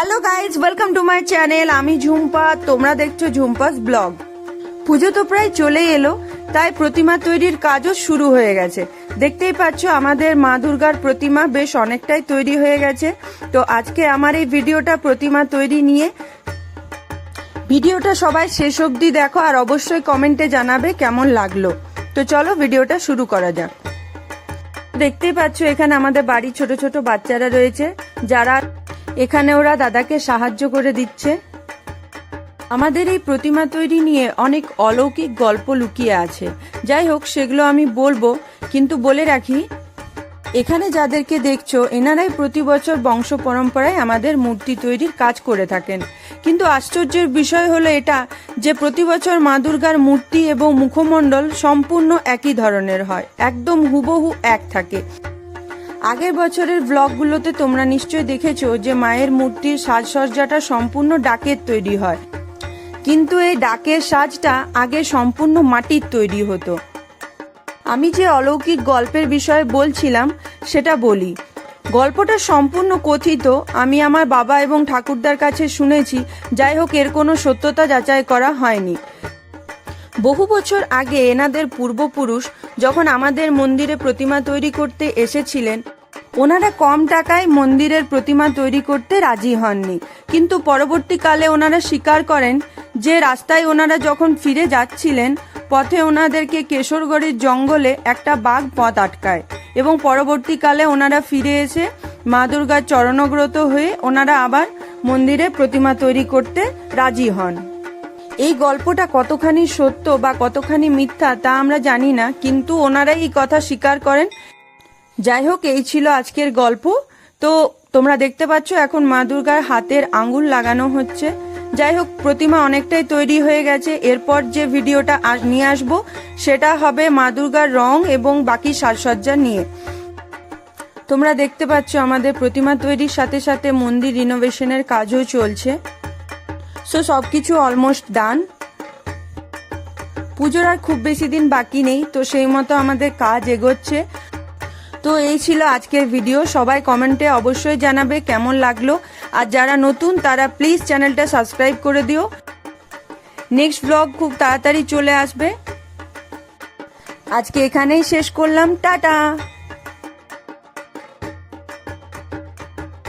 Hello guys welcome to my channel আমি ঝুম্পা। তোমরা দেখছ ঝুম্পাস ব্লগ। পুজো তো প্রায় চলেই এলো, তাই প্রতিমা তৈরির কাজও শুরু হয়ে গেছে। দেখতেই পাচ্ছ, আমাদের মা দুর্গার প্রতিমা বেশ অনেকটাই তৈরি হয়ে গেছে। তো আজকে আমার এই ভিডিওটা প্রতিমা তৈরি নিয়ে ভিডিওটা সবাই শেষ অবধি দেখো আর অবশ্যই কমেন্টে জানাবে কেমন লাগল। তো চলো ভিডিওটা শুরু করা যাক। দেখতেই পাচ্ছ, এখানে আমাদের বাড়ির ছোট ছোট বাচ্চারা রয়েছে। যারা এখানে ওরা দাদাকে সাহায্য করে দিচ্ছে। আমাদের এই প্রতিমা তৈরি নিয়ে অনেক অলৌকিক গল্প লুকিয়ে আছে। যাই হোক, সেগুলো আমি বলব, কিন্তু বলে রাখি, এখানে যাদেরকে দেখছ, এনারাই প্রতি বছর বংশ পরম্পরায় আমাদের মূর্তি তৈরির কাজ করে থাকেন। কিন্তু আশ্চর্যের বিষয় হলো এটা যে প্রতি বছর মা দুর্গার মূর্তি এবং মুখমণ্ডল সম্পূর্ণ একই ধরনের হয়, একদম হুবহু এক থাকে। আগের বছরের ব্লগগুলোতে তোমরা নিশ্চয়ই দেখেছ যে মায়ের মূর্তির সাজসজ্জাটা সম্পূর্ণ ডাকের তৈরি হয়। কিন্তু এই ডাকের সাজটা আগে সম্পূর্ণ মাটির তৈরি হতো। আমি যে অলৌকিক গল্পের বিষয়ে বলছিলাম, সেটা বলি। গল্পটা সম্পূর্ণ কথিত, আমি আমার বাবা এবং ঠাকুরদার কাছে শুনেছি, যাই হোক এর কোনো সত্যতা যাচাই করা হয়নি। বহু বছর আগে এনাদের পূর্বপুরুষ যখন আমাদের মন্দিরে প্রতিমা তৈরি করতে এসেছিলেন ওনারা কম টাকায় মন্দিরের প্রতিমা তৈরি করতে রাজি হননি। কিন্তু পরবর্তীকালে ওনারা স্বীকার করেন যে রাস্তায় ওনারা যখন ফিরে যাচ্ছিলেন, পথে ওনাদেরকে কেশরগড়ের জঙ্গলে একটা বাঘ পথ আটকায় এবং পরবর্তীকালে ওনারা ফিরে এসে মা দুর্গার চরণগ্রত হয়ে ওনারা আবার মন্দিরে প্রতিমা তৈরি করতে রাজি হন। এই গল্পটা কতখানি সত্য বা কতখানি মিথ্যা তা আমরা জানি না, কিন্তু ওনারাই এই কথা স্বীকার করেন যাই হোক এই ছিল আজকের গল্প। তো তোমরা দেখতে পাচ্ছ, এখন মা দুর্গার হাতের আঙ্গুল লাগানো হচ্ছে। যাই হোক প্রতিমা অনেকটাই তৈরি হয়ে গেছে। এরপর যে ভিডিওটা নিয়ে আসব, সেটা হবে মা দুর্গার রং এবং বাকি সাজসজ্জা নিয়ে। তোমরা দেখতে পাচ্ছ, আমাদের প্রতিমা তৈরির সাথে সাথে মন্দির রিনোভেশনের কাজও চলছে। সো সবকিছু অলমোস্ট ডান পুজোর আর খুব বেশি দিন বাকি নেই, তো সেই মতো আমাদের কাজ এগোচ্ছে। তো এই ছিল আজকের ভিডিও সবাই কমেন্টে অবশ্যই জানাবে কেমন লাগল। আর যারা নতুন, তারা প্লিজ চ্যানেলটা সাবস্ক্রাইব করে দিও। নেক্সট ব্লগ খুব তাড়াতাড়ি চলে আসবে। আজকে এখানেই শেষ করলাম। টাটা!